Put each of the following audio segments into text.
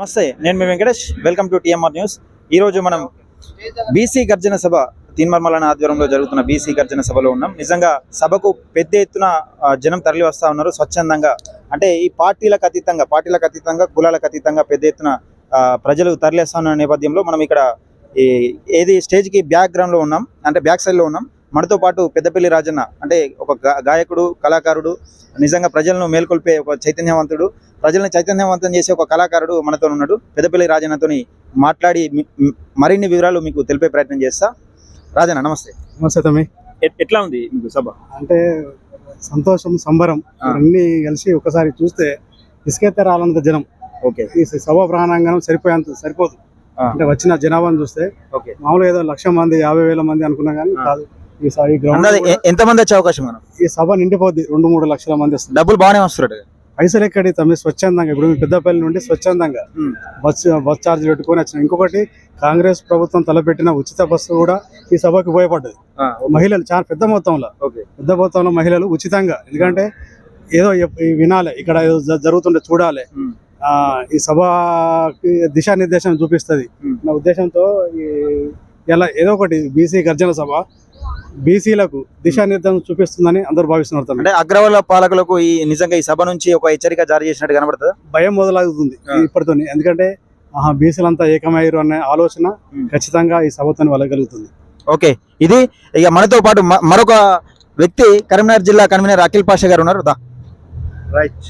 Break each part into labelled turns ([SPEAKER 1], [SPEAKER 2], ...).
[SPEAKER 1] నమస్తే నేను మీ Venkatesh. Welcome to TMR news. ఈ రోజు మనం బీసీ గర్జన సభ తీన్మర్మలన ఆధ్వర్యంలో జరుగుతున్న బీసీ గర్జన సభలో ఉన్నాం. నిజంగా సభకు పెద్ద ఎత్తున జనం తరలి వస్తా ఉన్నారు. స్వచ్ఛందంగా అంటే ఈ పార్టీలకు అతీతంగా పార్టీలకు అతీతంగా కులాలకు అతీతంగా పెద్ద ఎత్తున ప్రజలు తరలి ఉన్న నేపథ్యంలో మనం ఇక్కడ ఏది స్టేజ్కి బ్యాక్గ్రౌండ్లో ఉన్నాం అంటే బ్యాక్ సైడ్లో ఉన్నాం. మనతో పాటు పెద్దపల్లి రాజన్న అంటే ఒక గాయకుడు కళాకారుడు నిజంగా ప్రజలను మేల్కొల్పే ఒక చైతన్యవంతుడు. ప్రజలను చైతన్యవంతం చేసే ఒక కళాకారుడు మనతో ఉన్నాడు. పెద్దపల్లి రాజన్నతోని మాట్లాడి మరిన్ని వివరాలు మీకు తెలిపే ప్రయత్నం చేస్తా. రాజన్న నమస్తే.
[SPEAKER 2] నమస్తే తమ్మి.
[SPEAKER 1] ఎట్- ఎట్లా ఉంది మీకు సభ?
[SPEAKER 2] అంటే సంతోషం సంబరం. అన్ని కలిసి ఒకసారి చూస్తే ఇసుకెత్తే రాలంత జనం.
[SPEAKER 1] ఓకే.
[SPEAKER 2] ఈ సభ ప్రాణాంగణం సరిపోయేంత సరిపోదు. అంటే వచ్చిన జనాభాను చూస్తే
[SPEAKER 1] ఓకే.
[SPEAKER 2] మామూలుగా ఏదో లక్ష మంది యాభై వేల మంది అనుకున్నా కానీ. కాదు. ఈ స- ఈ గ్రౌండ్
[SPEAKER 1] అన్నది ఎ- ఎంతమంది వచ్చే అవకాశం మనం
[SPEAKER 2] ఈ సభ నిండిపోద్ది రెండు మూడు లక్షల మంది వస్తుంది.
[SPEAKER 1] డబ్బులు బాగానే వస్తున్నాడు.
[SPEAKER 2] పైసలు ఎక్కడి తమ్మి స్వచ్ఛందంగా ఇప్పుడు మీ పెద్దపల్లి నుండి స్వచ్ఛందంగా బస్ బస్ ఛార్జ్ పెట్టుకొని వచ్చిన. ఇంకొకటి కాంగ్రెస్ ప్రభుత్వం తలపెట్టిన ఉచిత బస్సు కూడా ఈ సభకు ఉపయోగపడ్డది. మహిళలు చాలా పెద్ద మొత్తంలో. పెద్ద మొత్తంలో మహిళలు ఉచితంగా. ఎందుకంటే ఏదో వినాలి ఇక్కడ ఏదో జ- జరుగుతుంటే చూడాలి. ఈ సభకి దిశానిర్దేశం చూపిస్తుంది. నా ఉద్దేశంతో ఈ ఇలా ఏదో ఒకటి బీసీ గర్జన సభ బీసీలకు దిశానిర్దేశం చూపిస్తుందని అందరూ భావిస్తున్నారు.
[SPEAKER 1] అంటే అగ్రవాల పాలకులకు ఈ నిజంగా ఈ సభ నుంచి ఒక హెచ్చరిక జారీ చేసినట్టు కనబడుతుందా?
[SPEAKER 2] భయం మొదలవుతుంది. ఇప్పటితో ఎందుకంటే ఆహా బీసీలంతా ఏకమయ్యారు అనే ఆలోచన. ఖచ్చితంగా ఈ సభతో వెళ్ళగలుగుతుంది
[SPEAKER 1] ఓకే. ఇది ఇక మనతో పాటు మరొక వ్యక్తి కరీంనగర్ జిల్లా కన్వీనర్ అఖిల్ పాషా గారు ఉన్నారు. దా.
[SPEAKER 2] రైట్.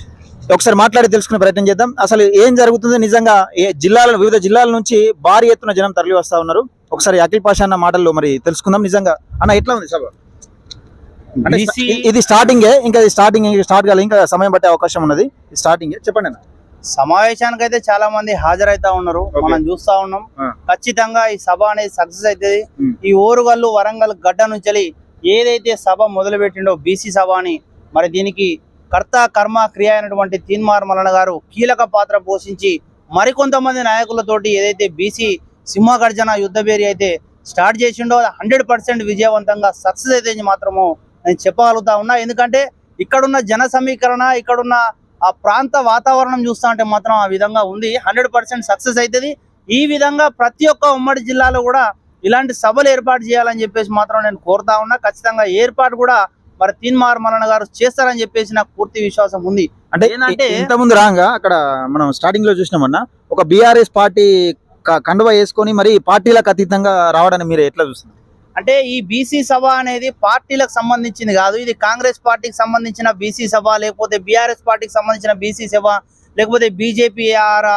[SPEAKER 1] ఒకసారి మాట్లాడి తెలుసుకునే ప్రయత్నం చేద్దాం. అసలు ఏం జరుగుతుంది నిజంగా ఏ జిల్లాల వివిధ జిల్లాల నుంచి భారీ ఎత్తున జనం తరలి వస్తా ఉన్నారు. ఒకసారి అఖిల్ పాషా అన్న మాటల్లో మరి తెలుసుకుందాం నిజంగా. అన్న ఎట్లా ఉంది సభ? అంటే ఇది స్టార్టింగే ఇంకా ఇది స్టార్టింగ్ స్టార్ట్ కాలేదు ఇంకా సమయం పట్టే అవకాశం ఉన్నది. స్టార్టింగ్ చెప్పండి అన్న.
[SPEAKER 3] సమావేశానికి అయితే చాలా మంది హాజరైతా ఉన్నారు. మనం చూస్తా ఉన్నాం. ఖచ్చితంగా ఈ సభ అనేది సక్సెస్ అవుతుంది. ఈ ఓరుగల్లు వరంగల్ గడ్డ నుంచి ఏదైతే సభ మొదలు పెట్టిండో బీసీ సభ అని మరి దీనికి కర్త కర్మ క్రియ అయినటువంటి తీన్మార్ మల్లన గారు కీలక పాత్ర పోషించి మరికొంతమంది నాయకులతోటి ఏదైతే బీసీ సింహగర్జన యుద్ధ బేరి అయితే స్టార్ట్ చేసిండో హండ్రెడ్ పర్సెంట్ విజయవంతంగా సక్సెస్ అయితే మాత్రము నేను చెప్పగలుగుతా ఉన్నా. ఎందుకంటే ఇక్కడున్న జన సమీకరణ ఇక్కడున్న ఆ ప్రాంత వాతావరణం చూస్తా అంటే మాత్రం ఆ విధంగా ఉంది. హండ్రెడ్ పర్సెంట్ సక్సెస్ అవుతుంది ఈ విధంగా ప్రతి ఒక్క ఉమ్మడి జిల్లాలో కూడా ఇలాంటి సభలు ఏర్పాటు చేయాలని చెప్పేసి మాత్రం నేను కోరుతా ఉన్నా. ఖచ్చితంగా ఏర్పాటు కూడా మరి తీన్మార్ మల్లన గారు చేస్తారని చెప్పేసి నాకు పూర్తి విశ్వాసం ఉంది
[SPEAKER 1] అంటే
[SPEAKER 3] ఏంటంటే-
[SPEAKER 1] ఇంత ముందు రాగా అక్కడ మనం స్టార్టింగ్లో చూసినామన్నా ఒక బీఆర్ఎస్ పార్టీ కండువా వేసుకొని మరి పార్టీలకు అతీతంగా రావడాన్ని మీరు ఎట్లా చూస్తున్నారు
[SPEAKER 3] అంటే ఈ బీసీ సభ అనేది పార్టీలకు సంబంధించింది కాదు ఇది కాంగ్రెస్ పార్టీకి సంబంధించిన బీసీ సభ లేకపోతే బీఆర్ఎస్ పార్టీకి సంబంధించిన బీసీ సభ లేకపోతే బీజేపీ ఆర్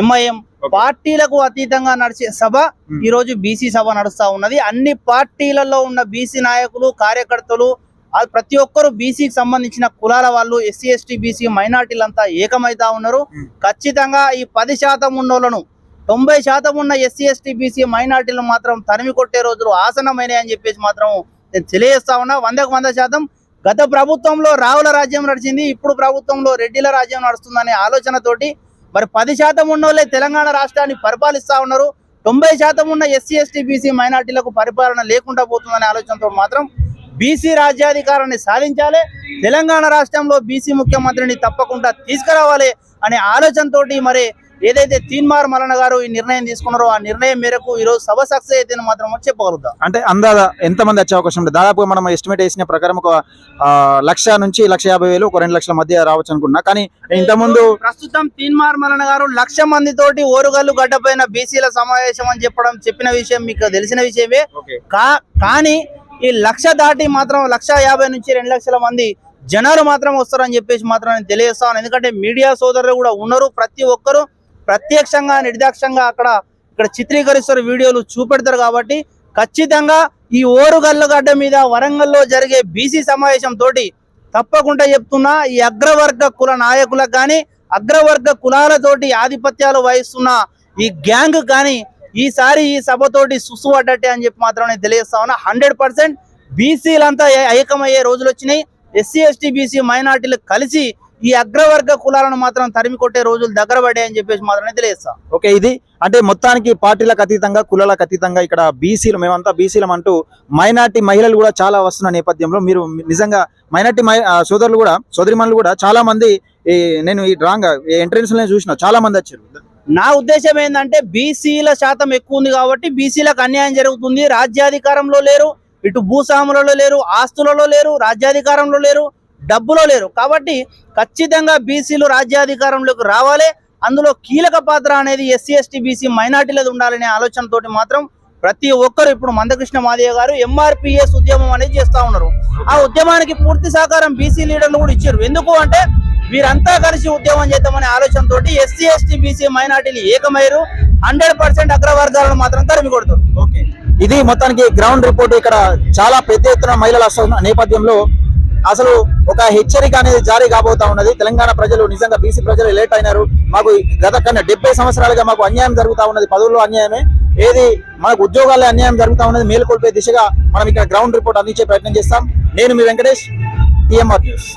[SPEAKER 3] ఎంఐఎం. పార్టీలకు అతీతంగా నడిచే సభ
[SPEAKER 1] Hmm.
[SPEAKER 3] ఈ రోజు బీసీ సభ నడుస్తా ఉన్నది అన్ని పార్టీలలో ఉన్న బీసీ నాయకులు కార్యకర్తలు ఆ ప్రతి ఒక్కరు బీసీకి సంబంధించిన కులాల వాళ్ళు ఎస్సీ ఎస్టీ బీసీ మైనార్టీలంతా ఏకమైతా ఉన్నారు. ఖచ్చితంగా ఈ పది శాతం ఉన్నోళ్ళను తొంభై శాతం ఉన్న ఎస్సీ ఎస్టీ బీసీ మైనార్టీలు మాత్రం తరిమి కొట్టే రోజులు ఆసనమైనాయి అని చెప్పేసి మాత్రం నేను తెలియజేస్తా ఉన్నా. వందకు వంద శాతం గత ప్రభుత్వంలో రావుల రాజ్యం నడిచింది ఇప్పుడు ప్రభుత్వంలో రెడ్డిల రాజ్యం నడుస్తుందనే ఆలోచనతోటి మరి పది శాతం ఉన్నోళ్ళే తెలంగాణ రాష్ట్రాన్ని పరిపాలిస్తా ఉన్నారు. తొంభై శాతం ఉన్న ఎస్సీ ఎస్టీ బీసీ మైనార్టీలకు పరిపాలన లేకుండా పోతుందనే ఆలోచనతో మాత్రం బీసీ రాజ్యాధికారాన్ని సాధించాలి తెలంగాణ రాష్ట్రంలో బీసీ ముఖ్యమంత్రిని తప్పకుండా తీసుకురావాలి అనే ఆలోచనతోటి మరి ఏదైతే తీన్మార్ మల్లన గారు ఈ నిర్ణయం తీసుకున్నారో ఆ నిర్ణయం మేరకు ఈ రోజు సభ సక్సెస్ అయితే మాత్రం చెప్పగలుగుతాం.
[SPEAKER 1] అంటే అందాదా ఎంతమంది వచ్చే అవకాశం ఉంటుంది దాదాపుగా మనం ఎస్టిమేట్ వేసిన ప్రకారం ఒక లక్ష నుంచి లక్ష యాభై వేలు ఒక రెండు లక్షల మధ్య రావచ్చు అనుకుంటున్నా. కానీ ఇంతకుముందు
[SPEAKER 3] ప్రస్తుతం తీన్మార్ మల్లన గారు లక్ష మంది తోటి ఓరుగల్లు గడ్డపైన బీసీల సమావేశం అని చెప్పడం చెప్పిన విషయం మీకు తెలిసిన విషయమే. కానీ ఈ లక్ష దాటి మాత్రం లక్ష యాభై నుంచి రెండు లక్షల మంది జనాలు మాత్రం వస్తారని చెప్పేసి మాత్రం నేను తెలియజేస్తాను. ఎందుకంటే మీడియా సోదరులు కూడా ఉన్నారు. ప్రతి ఒక్కరు ప్రత్యక్షంగా నిర్దాక్షంగా అక్కడ ఇక్కడ చిత్రీకరిస్తారు వీడియోలు చూపెడతారు కాబట్టి ఖచ్చితంగా ఈ ఓరుగల్లు గడ్డ మీద వరంగల్లో జరిగే బీసీ సమావేశం తోటి తప్పకుండా చెప్తున్నా ఈ అగ్రవర్గ కుల నాయకులకు కానీ అగ్రవర్గ కులాలతోటి ఆధిపత్యాలు వహిస్తున్న ఈ గ్యాంగ్ కానీ ఈసారి ఈ సభతోటి సుసుపడ్డట్టే అని చెప్పి మాత్రం నేను తెలియజేస్తా ఉన్నా. హండ్రెడ్ పర్సెంట్ బీసీలంతా ఐకమయ్యే రోజులు వచ్చినాయి ఎస్సీ ఎస్టీ బీసీ మైనార్టీలు కలిసి ఈ అగ్రవర్గ కులాలను మాత్రం తరిమి కొట్టే రోజులు దగ్గర పడ్డాయని చెప్పేసి మాత్రమే తెలియజేస్తాం.
[SPEAKER 1] ఓకే ఇది అంటే మొత్తానికి పార్టీలకు అతీతంగా కులాలకు అతీతంగా ఇక్కడ బీసీలు మేమంతా బీసీలం అంటూ మైనార్టీ మహిళలు కూడా చాలా వస్తున్న నేపథ్యంలో మీరు నిజంగా మైనార్టీ మహి- ఆ, సోదరులు కూడా సోదరిమణులు కూడా చాలా మంది నేను ఈ డ్రాంగ్ ఎంట్రెన్స్లో చూసిన చాలా మంది వచ్చారు.
[SPEAKER 3] నా ఉద్దేశం ఏంటంటే బీసీల శాతం ఎక్కువ ఉంది కాబట్టి బీసీలకు అన్యాయం జరుగుతుంది. రాజ్యాధికారంలో లేరు ఇటు భూస్వాములలో లేరు ఆస్తులలో లేరు రాజ్యాధికారంలో లేరు డబ్బులో లేరు. కాబట్టి ఖచ్చితంగా బీసీలు రాజ్యాధికారంలోకి రావాలి. అందులో కీలక పాత్ర అనేది ఎస్సీ ఎస్టీ బీసీ మైనార్టీలది ఉండాలనే ఆలోచనతోటి మాత్రం ప్రతి ఒక్కరు ఇప్పుడు మందకృష్ణ మాదయ్య గారు ఎంఆర్పిఎస్ ఉద్యమం అనేది చేస్తూ ఉన్నారు. ఆ ఉద్యమానికి పూర్తి సహకారం బీసీ లీడర్లు కూడా ఇచ్చారు. ఎందుకు అంటే వీరంతా కలిసి ఉద్యమం చేద్దామనే ఆలోచనతో ఎస్సీ ఎస్టీ బీసీ మైనార్టీలు ఏకమైరు హండ్రెడ్ పర్సెంట్ అగ్రవర్గాలను మాత్రం తరిమి కొడుతుంది
[SPEAKER 1] ఓకే. ఇది మొత్తానికి గ్రౌండ్ రిపోర్ట్ ఇక్కడ చాలా పెద్ద ఎత్తున మహిళలు వస్తున్న నేపథ్యంలో అసలు ఒక హెచ్చరిక అనేది జారీ కాబోతా ఉన్నది. తెలంగాణ ప్రజలు నిజంగా బీసీ ప్రజలు లేట్ అయినారు. మాకు గత కన్నా డెబ్బై సంవత్సరాలుగా మాకు అన్యాయం జరుగుతూ ఉన్నది. పదవుల్లో అన్యాయమే. ఏది మనకు ఉద్యోగాల్లో అన్యాయం జరుగుతూ ఉన్నది మేలుకొల్పే దిశగా మనం ఇక్కడ గ్రౌండ్ రిపోర్ట్ అందించే ప్రయత్నం చేస్తాం. నేను మీ వెంకటేష్ టిఎంఆర్ న్యూస్.